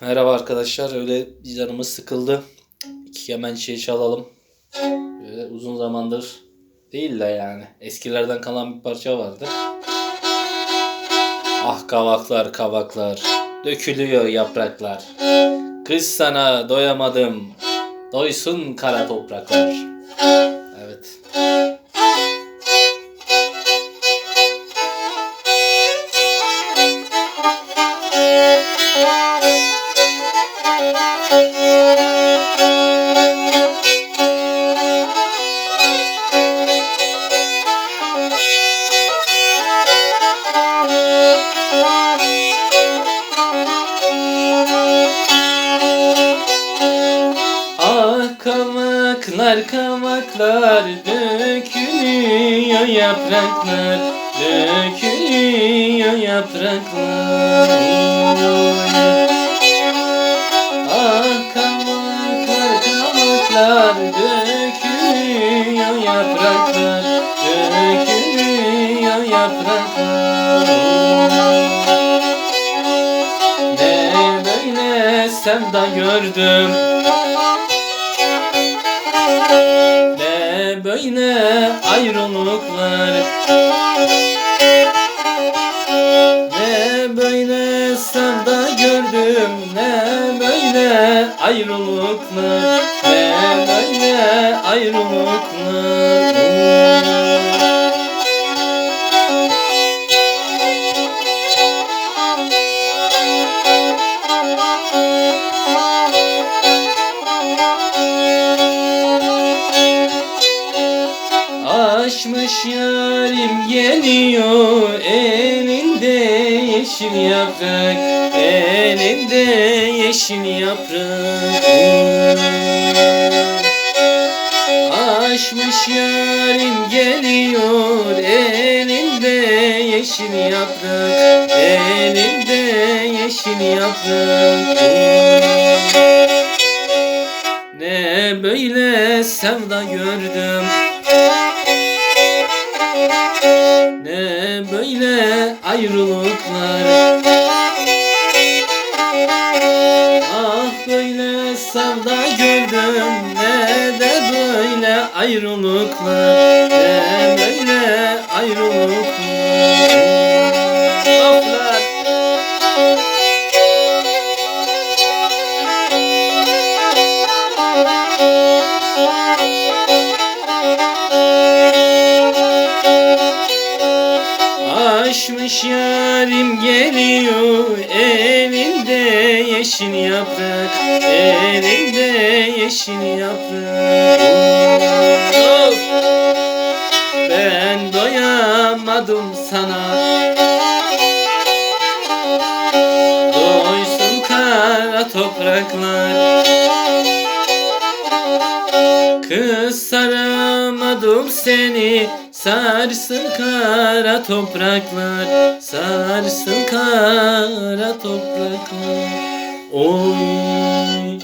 Merhaba arkadaşlar. Öyle canımız sıkıldı. İki kemençeyi çalalım. Böyle uzun zamandır değil de yani. Eskilerden kalan bir parça vardı. Ah kavaklar kavaklar. Dökülüyor yapraklar. Kız sana doyamadım. Doysun kara topraklar. Evet. Kamaklar dökülüyor yapraklar dökülüyor yapraklar. Ah kamaklar kamaklar dökülüyor yapraklar dökülüyor yapraklar. Ne böyle sevda gördüm ne böyle ayrılıklar? Ne böyle sevda gördüm Ne böyle ayrılıklar? Ne böyle ayrılıklar Aşmış yarim geliyor elinde yeşil yaprak elinde yeşil yaprak. Aşmış yarim geliyor. Elinde yeşil yaprak elinde yeşil yaprak. Ne böyle sevda gördüm ayrılıklar. Ah böyle sevda gördüm Ne de böyle ayrılıklar. Ne böyle ayrılıklar Aşmış yarim geliyor elinde yeşil yaprak elinde yeşil yaprak. Of! Ben doyamadım sana. Doysun kara topraklar. Kız saramadım seni. Sarsın kara topraklar. Sarsın kara topraklar. Oy